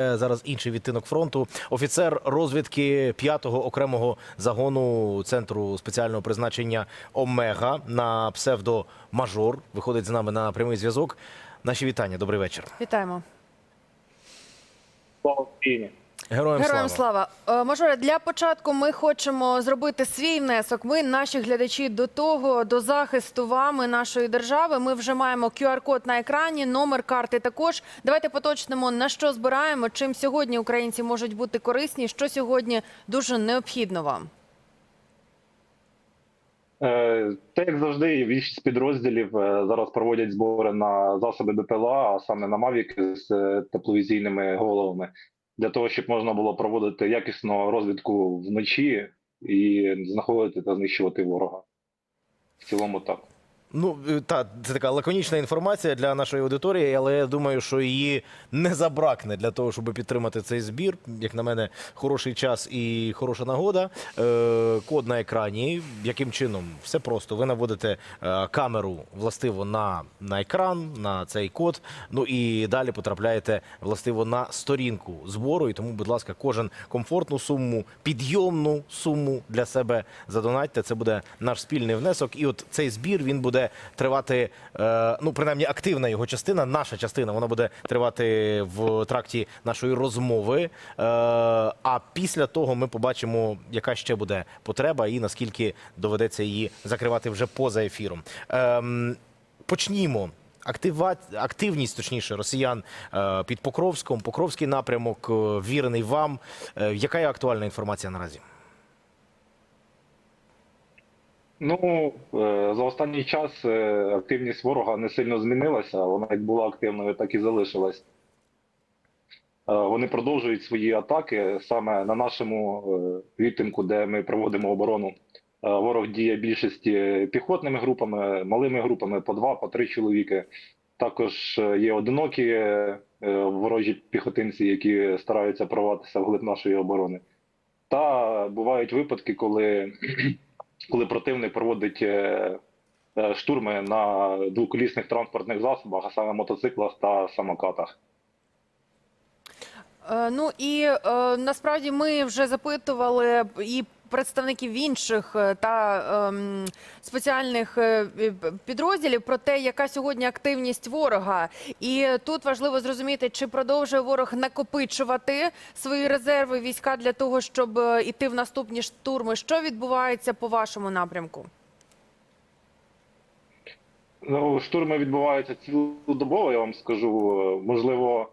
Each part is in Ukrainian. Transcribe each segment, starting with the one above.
Е, Зараз інший відтинок фронту. Офіцер розвідки 5-го окремого загону центру спеціального призначення Омега на псевдо Мажор виходить з нами на прямий зв'язок. Наші вітання. Добрий вечір. Вітаємо. Слава Україні! Героям, Героям слава. слава. Е, Мажоре, для початку ми хочемо зробити свій внесок. Ми, наші глядачі, до того, до захисту вами, нашої держави. Ми вже маємо QR-код на екрані, номер карти також. Давайте поточнимо, на що збираємо, чим сьогодні українці можуть бути корисні, що сьогодні дуже необхідно вам. Е, Та як завжди, більшість підрозділів е, зараз проводять збори на засоби БПЛА, а саме на Мавіки з е, тепловізійними головами, для того, щоб можна було проводити якісну розвідку вночі і знаходити та знищувати ворога. В цілому так. Ну е, та це така лаконічна інформація для нашої аудиторії, але я думаю, що її не забракне для того, щоб підтримати цей збір. Як на мене, хороший час і хороша нагода. Е, код на екрані. Яким чином? Все просто. Ви наводите е, камеру властиво на, на екран, на цей код. Ну і далі потрапляєте властиво на сторінку збору. І тому, будь ласка, кожен комфортну суму, підйомну суму для себе задонатьте. Це буде наш спільний внесок. І от цей збір він буде тривати. е, Ну, принаймні, активна його частина, наша частина, вона буде тривати в тракті нашої розмови. Е, А після того ми побачимо, яка ще буде потреба, і наскільки доведеться її закривати вже поза ефіром. Ем, Почнімо. Актива... Активність, точніше, росіян е, під Покровськом, Покровський напрямок, вірений вам. Яка є актуальна інформація наразі? Ну, е, за останній час е, активність ворога не сильно змінилася. Вона як була активною, так і залишилась. Е, Вони продовжують свої атаки саме на нашому відтинку, де ми проводимо оборону. Ворог діє більшості піхотними групами, малими групами по два, по три чоловіки. Також є одинокі ворожі піхотинці, які стараються прорватися вглиб нашої оборони. Та бувають випадки, коли коли противник проводить е, е, штурми на двоколісних транспортних засобах, а саме мотоциклах та самокатах. Е, Ну і насправді ми вже запитували і представників інших е, та ем, спеціальних е, підрозділів про те, яка сьогодні активність ворога. І тут важливо зрозуміти, чи продовжує ворог накопичувати свої резерви війська для того, щоб е, іти в наступні штурми. Що відбувається по вашому напрямку? Ну, штурми відбуваються цілодобово, я вам скажу. Можливо,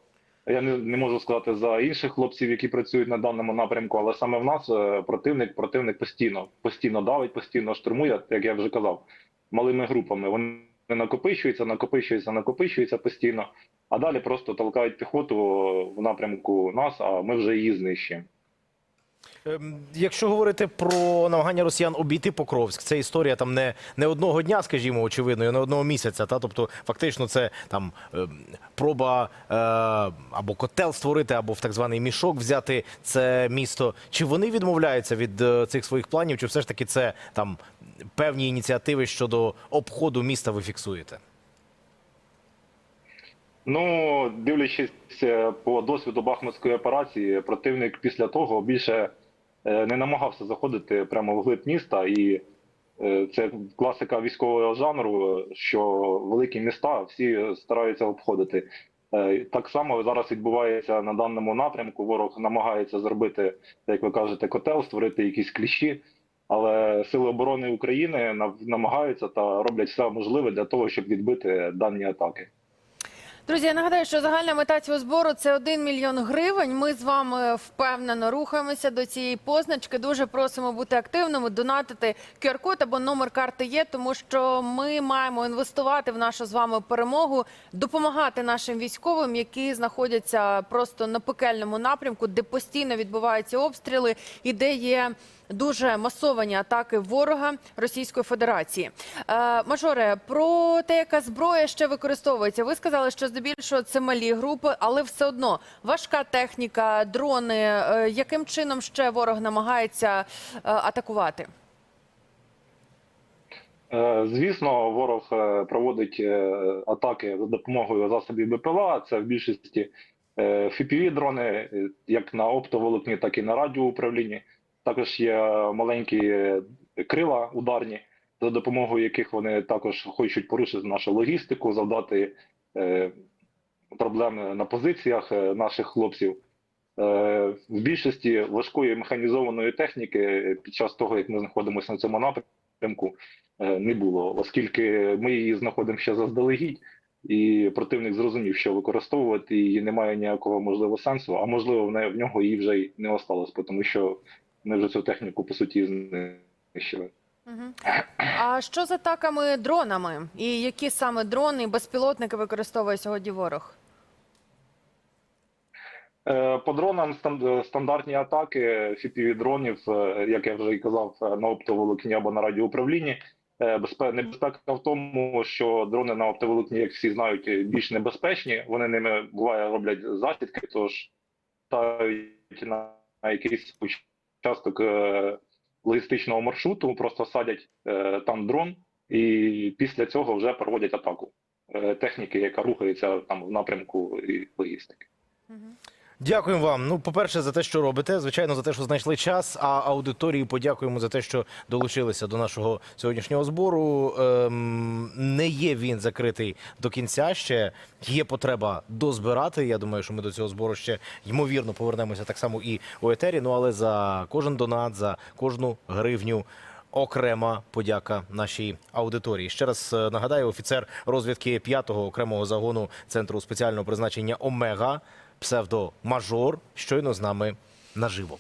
я не, не можу сказати за інших хлопців, які працюють на даному напрямку, але саме в нас е, противник, противник постійно, постійно давить, постійно штурмує, як я вже казав, малими групами. Вони накопичуються, накопичуються, накопичуються постійно, а далі просто толкають піхоту в напрямку нас, а ми вже її знищуємо. Ем, Якщо говорити про намагання росіян обійти Покровськ, це історія там не, не одного дня, скажімо, очевидно, і не одного місяця. Та тобто, фактично, це там ем, проба е, або котел створити, або в так званий мішок взяти це місто. Чи вони відмовляються від е, цих своїх планів, чи все ж таки це там певні ініціативи щодо обходу міста ви фіксуєте? Ну, дивлячись е, по досвіду Бахмутської операції, противник після того більше е, не намагався заходити прямо в глиб міста, і е, це класика військового жанру, що великі міста всі стараються обходити. Так само зараз відбувається на даному напрямку. Ворог намагається зробити, як ви кажете, котел, створити якісь кліщі. Але сили оборони України намагаються та роблять все можливе для того, щоб відбити дані атаки. Друзі, я нагадаю, що загальна мета цього збору це 1 мільйон гривень. Ми з вами впевнено рухаємося до цієї позначки. Дуже просимо бути активними, донатити QR-код або номер карти є, тому що ми маємо інвестувати в нашу з вами перемогу, допомагати нашим військовим, які знаходяться просто на пекельному напрямку, де постійно відбуваються обстріли і де є. Дуже масовані атаки ворога Російської Федерації. Е, Мажоре, про те, яка зброя ще використовується. Ви сказали, що здебільшого це малі групи, але все одно важка техніка, дрони. Е, яким чином ще ворог намагається е, атакувати? Е, Звісно, ворог е, проводить е, атаки за допомогою засобів БПЛА. Це в більшості fpv дрони як на оптоволокні, так і на радіоуправлінні. Також є маленькі е, крила ударні, за допомогою яких вони також хочуть порушити нашу логістику, завдати е, проблем на позиціях е, наших хлопців. Е, В більшості важкої механізованої техніки під час того, як ми знаходимося на цьому напрямку, не було, оскільки ми її знаходимо ще заздалегідь, і противник зрозумів, що використовувати її немає ніякого можливого сенсу, а можливо в нього її вже й не осталось, тому що ми вже цю техніку по суті знищили. А що з атаками дронами? І які саме дрони і безпілотники використовує сьогодні ворог? Е, По дронам стандартні атаки fpv дронів, е, як я вже і казав, е, на оптоволокні або на радіоуправлінні. Небезпека в тому, що дрони на оптоволокні, як всі знають, більш небезпечні. Вони ними буває роблять засідки, тож на на якийсь участок е, логістичного маршруту, просто садять е, там дрон, і після цього вже проводять атаку е, техніки, яка рухається там в напрямку і логістики. Дякуємо вам. Ну, по-перше, за те, що робите. Звичайно, за те, що знайшли час. А аудиторії подякуємо за те, що долучилися до нашого сьогоднішнього збору. Ем, не є він закритий до кінця. Ще є потреба дозбирати. Я думаю, що ми до цього збору ще ймовірно повернемося так само і у етері. Ну але за кожен донат, за кожну гривню. Окрема подяка нашій аудиторії. Ще раз е, нагадаю, офіцер розвідки 5-го окремого загону центру спеціального призначення Омега, псевдо Мажор, щойно з нами наживо.